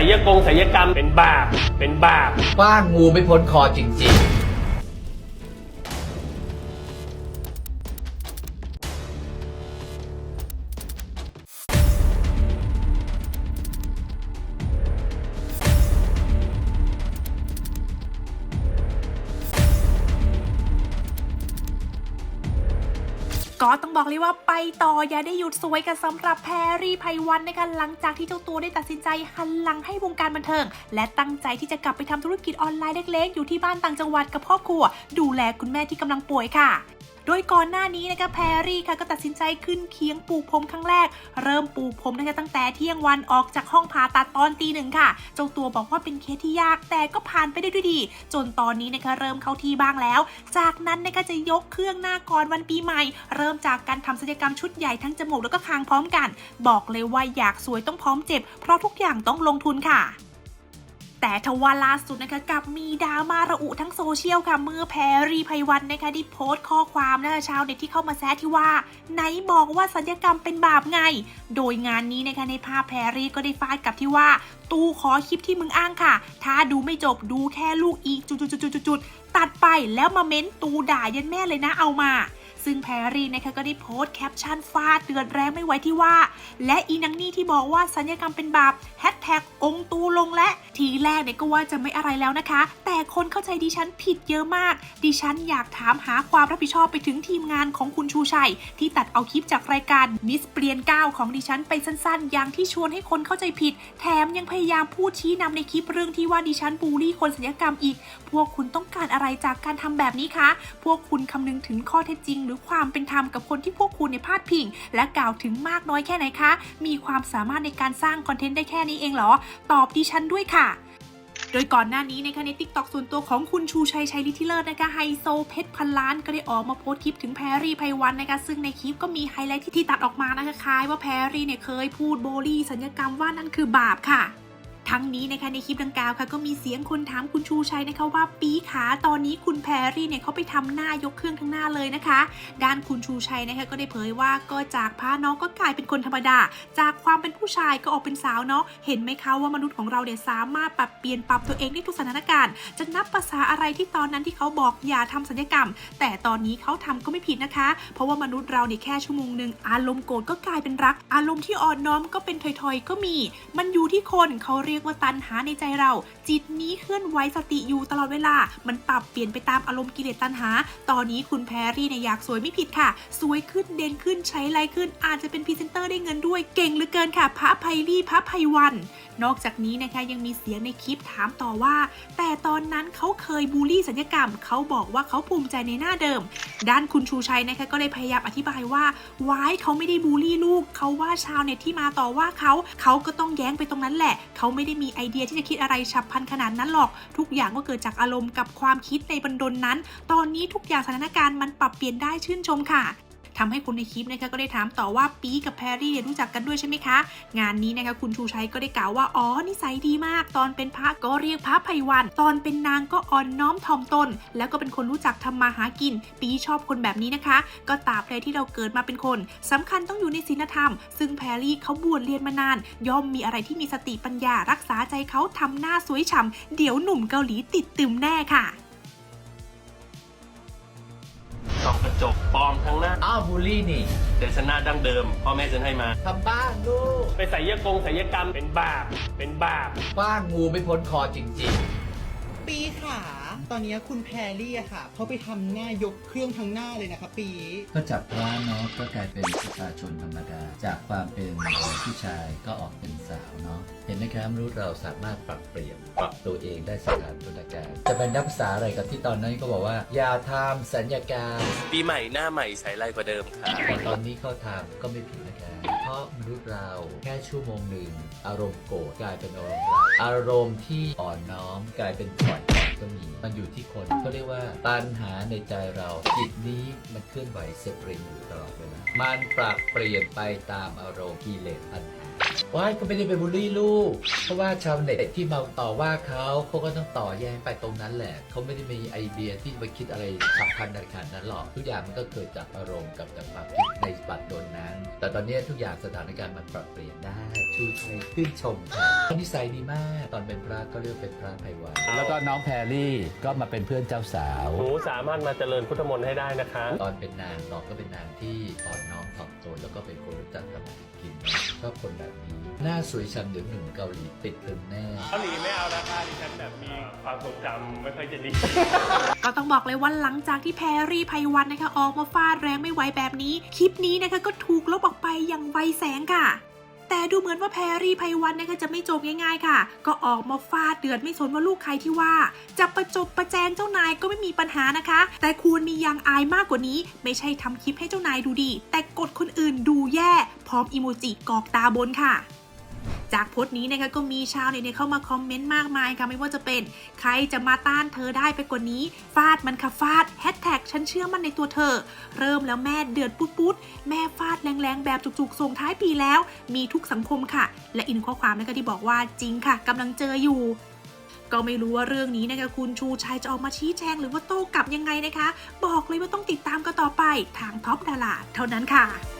ศยกงศิลยกรรมเป็นบาปเป็นบาป ป้างงูไม่พ้นคอจริงๆ ก็ต้องบอกเลยว่าไปต่ออย่าได้หยุดสวยกันสำหรับแพรรี่ไพวันนะคะหลังจากที่เจ้าตัวได้ตัดสินใจหันหลังให้วงการบันเทิง และตั้งใจที่จะกลับไปทำธุรกิจออนไลน์เล็กๆ อยู่ที่บ้านต่างจังหวัดกับครอบครัว ดูแลคุณแม่ที่กำลังป่วยค่ะ โดยก่อนหน้านี้นะคะแพรรี่ค่ะก็ตัดสินใจขึ้นเคียงปลูกผมครั้งแรก เริ่มปลูกผมนะคะตั้งแต่เที่ยงวันออกจากห้องผ่าตัดตอนตีหนึ่งค่ะ เจ้าตัวบอกว่าเป็นเคสที่ยากแต่ก็ผ่านไปได้ด้วยดี จนตอนนี้นะคะเริ่มเข้าที่บ้างแล้ว จากนั้นนะคะจะยกเครื่องหน้าก่อนวันปีใหม่ เริ่มจากการทำศัลยกรรมชุดใหญ่ทั้งจมูกแล้วก็คางพร้อมกัน บอกเลยว่าอยากสวยต้องพร้อมเจ็บ เพราะทุกอย่างต้องลงทุนค่ะ แต่ทว่าล่าสุดนะคะกับมีดราม่าระอุทั้งโซเชียลค่ะเมื่อแพรรีไพวันนะคะได้โพสต์ข้อความนะคะชาวเน็ตที่เข้ามาแซะที่ว่าไหนบอกว่าสัญญกรรมเป็นบาปไง โดยงานนี้นะคะในภาพแพรรี่ก็ได้ฟาดกับที่ว่า ตู้ขอคลิปที่มึงอ้างค่ะ ถ้าดูไม่จบดูแค่ลูกอีกจุดๆๆๆๆตัดไปแล้วมาเม้นตูด่ายันแม่เลยนะเอามาซึ่งแพรรี่นะคะก็ได้โพสต์แคปชั่นฟาดเดือดแรงไม่ไหวที่ว่า และอีนังนี่ที่บอกว่าสัญญกรรมเป็นบาปแฮชแท็กองตูลงและ ทีแรกเนี่ยก็ว่าจะไม่อะไรแล้วนะคะ แต่คนเข้าใจดิฉันผิดเยอะมาก ดิฉันอยากถามหาความรับผิดชอบไปถึงทีมงานของคุณชูชัย ที่ตัดเอาคลิปจากรายการมิสเปลี่ยนก้าวของดิฉันไปสั้นๆ อย่างที่ชวนให้คนเข้าใจผิด แถมยังพยายามพูดชี้นำในคลิปเรื่องที่ว่าดิฉันบูลลี่คนสัญญกรรมอีก พวกคุณต้องการอะไรจากการทำแบบนี้คะ พวกคุณคำนึงถึงข้อเท็จจริง หรือความเป็นธรรมกับคนที่พวกคุณเนี่ยพาดพิง และกล่าวถึงมากน้อยแค่ไหนคะ มีความสามารถในการสร้างคอนเทนต์ได้แค่นี้เองเหรอ ตอบดิฉันด้วยค่ะโดยก่อนหน้านี้นะคะในทิกตอกส่วนตัวของคุณชูชัยชัยลิทิเลิศนะคะไฮโซเพชรพันล้านก็ได้ออกมาโพสต์คลิปถึงแพรรี่ไพวันนะคะซึ่งในคลิปก็มีไฮไลท์ที่ที่ตัดออกมานะคะคล้ายว่าแพรรี่เนี่ยเคยพูดโบลี่สัญญกรรมว่านั่นคือบาปค่ะ ทั้งนี้นะคะในคลิปดังกล่าวค่ะก็มีเสียงคนถามคุณชูชัยนะคะว่าปีขาตอนนี้คุณแพรรี่เนี่ยเขาไปทำหน้ายกเครื่องทั้งหน้าเลยนะคะ ด้านคุณชูชัยนะคะก็ได้เผยว่าก็จากพาน้องก็กลายเป็นคนธรรมดา จากความเป็นผู้ชายก็ออกเป็นสาวเนาะเห็นไหมคะว่ามนุษย์ของเราเนี่ยสามารถปรับเปลี่ยนปรับตัวเองได้ทุกสถานการณ์ จะนับภาษาอะไรที่ตอนนั้นที่เขาบอกอย่าทำสัญญกรรม แต่ตอนนี้เขาทำก็ไม่ผิดนะคะ เพราะว่ามนุษย์เราเนี่ยแค่ชั่วโมงหนึ่งอารมณ์โกรธก็กลายเป็นรัก อารมณ์ที่อ่อนน้อมก็เป็นถอยๆ ก็มี มันอยู่ที่คนเขาเรียยกว่าตันหาในใจเรา จิตนี้เคลื่อนไหวสติอยู่ตลอดเวลา มันปรับเปลี่ยนไปตามอารมณ์กิเลสตันหา ตอนนี้คุณแพรรี่เนี่ยอยากสวยไม่ผิดค่ะ สวยขึ้นเด่นขึ้นใช้ไรขึ้น อาจจะเป็นพรีเซนเตอร์ได้เงินด้วยเก่งเหลือเกินค่ะ พระไพรี่พระไพวัน นอกจากนี้นะคะยังมีเสียงในคลิปถามต่อว่า แต่ตอนนั้นเขาเคยบูลลี่สัญญกรรม เขาบอกว่าเขาภูมิใจในหน้าเดิม ด้านคุณชูชัยนะคะก็เลยพยายามอธิบายว่าวายเขาไม่ได้บูลลี่ลูก เขาว่าชาวเน็ตที่มาต่อว่าเขาเขาก็ต้องแย้งไปตรงนั้นแหละ เขาไม่ได้ไมีไอเดียที่จะคิดอะไรฉับพลันขนาดนั้นหรอก ทุกอย่างก็เกิดจากอารมณ์กับความคิดในบรรดลนั้น ตอนนี้ทุกอย่างสถานการณ์มันปรับเปลี่ยนได้ชื่นชมค่ะ ทำให้คนในคลิปนะคะก็ได้ถามต่อว่าปีกับแพรรี่เนี่ยรู้จักกันด้วยใช่ไหมคะ งานนี้นะคะคุณชูชัยก็ได้กล่าวว่าอ๋อนิสัยดีมาก ตอนเป็นพระก็เรียกพระไพวัน ตอนเป็นนางก็อ่อนน้อมถ่อมตน แล้วก็เป็นคนรู้จักทำมาหากิน ปีชอบคนแบบนี้นะคะ ก็ตราบใดที่เราเกิดมาเป็นคนสำคัญต้องอยู่ในศีลธรรม ซึ่งแพรรี่เขาบวชเรียนมานาน ย่อมมีอะไรที่มีสติปัญญารักษาใจเขาทำหน้าสวยฉ่ำเดี๋ยวหนุ่มเกาหลีติดตึมแน่ค่ะ ส่องกระจกปลอมทั้งหน้า อ้าวบูลลี่นี่แต่ฉันหน้าดั้งเดิมพ่อแม่ฉันให้มา ทำบ้างลูก ไปศัลยกงศัลยกรรมเป็นบาปเป็นบาปป้างงูไม่พ้นคอจริงปีขา ตอนนี้คุณแพรรี่อะค่ะเขาไปทำหน้ายกเครื่องทั้งหน้าเลยนะคะปี ก็จากพระเนาะก็กลายเป็นประชาชนธรรมดา จากความเป็นผู้ชายก็ออกเป็นสาวเนาะเห็นไหมครับมนุษย์เราสามารถปรับเปลี่ยน ปรับตัวเองได้สถานตุนการจะเป็นนักภาษาอะไรกับที่ตอนนั้นก็บอกว่า อย่าทำสัญญากรรมปีใหม่หน้าใหม่ใช้ไรกว่าเดิมค่ะ แต่ตอนนี้เขาทำก็ไม่ผิดนะครับเพราะมนุษย์เราแค่ชั่วโมงหนึ่งอารมณ์โกรธกลายเป็นอารมณ์รักอารมณ์ที่อ่อนน้อมกลายเป็นปล่อย ก็มี มันอยู่ที่คนเขาเรียกว่าปัญหาในใจเรา จิตนี้มันเคลื่อนไหวเสปริงอยู่ตลอดเวลามันปรับเปลี่ยนไปตามอารมณ์กิเลสปัญหาว้ายก็ไม่ได้ไปบูลลี่ลูก เพราะว่าชาวเน็ตที่มาต่อว่าเขาเขาก็ต้องต่อแย้งไปตรงนั้นแหละ เขาไม่ได้มีไอเดียที่ไปคิดอะไรฉับพันในขนาดนั้นหรอก ทุกอย่างมันก็เกิดจากอารมณ์กับจากความคิดในบัดดลนั้น แต่ตอนนี้ทุกอย่างสถานการณ์มันปรับเปลี่ยนได้ ชูชัยขึ้นชมค่ะนิสัยดีมาก ตอนเป็นพระก็เรียกเป็นพระไพวันแล้วก็น้องแพรรี่ก็มาเป็นเพื่อนเจ้าสาว หนูสามารถมาเจริญพุทธมนต์ให้ได้นะคะ ตอนเป็นนางน้องก็เป็นนางที่อ่อนน้อมถ่อมตนแล้วก็เป็นคนรู้จักทำมาหากินชอบคนแบบนี้ หน้าสวยฉ่ำเดี๋ยวหนุ่มเกาหลีติดตึงแน่ เกาหลีไม่เอาแล้วค่ะดิฉันแบบมีความทรงจำไม่ค่อยจะดี ก็ต้องบอกเลยว่าหลังจากที่แพรรี่ไพวันนะคะออกมาฟาดแรงไม่ไหวแบบนี้ คลิปนี้นะคะก็ถูกลบออกไปอย่างไวแสงค่ะ แต่ดูเหมือนว่าแพรรี่ไพวันนะคะจะไม่จบง่ายๆค่ะ ก็ออกมาฟาดเดือดไม่สนว่าลูกใครที่ว่า จะประจบประแจงเจ้านายก็ไม่มีปัญหานะคะ แต่ควรมียางอายมากกว่านี้ ไม่ใช่ทำคลิปให้เจ้านายดูดี แต่กดคนอื่นดูแย่ พร้อมอีโมจิกอกตาบนค่ะ จากโพสต์นี้นะคะก็มีชาวเน็ตเข้ามาคอมเมนต์มากมายค่ะไม่ว่าจะเป็นใครจะมาต้านเธอได้ไปกว่านี้ ฟาดมันค่ะฟาดแฮชแท็กฉันเชื่อมันในตัวเธอ เริ่มแล้วแม่เดือดปุ๊ดๆแม่ฟาดแรงๆ แบบจุกๆส่งท้ายปีแล้ว มีทุกสังคมค่ะ และอินข้อความนะคะที่บอกว่าจริงค่ะกำลังเจออยู่ก็ไม่รู้ว่าเรื่องนี้นะคะคุณชูชัยจะออกมาชี้แจงหรือว่าโต้กลับยังไงนะคะ บอกเลยว่าต้องติดตามกันต่อไปทางท็อปดาราเท่านั้นค่ะ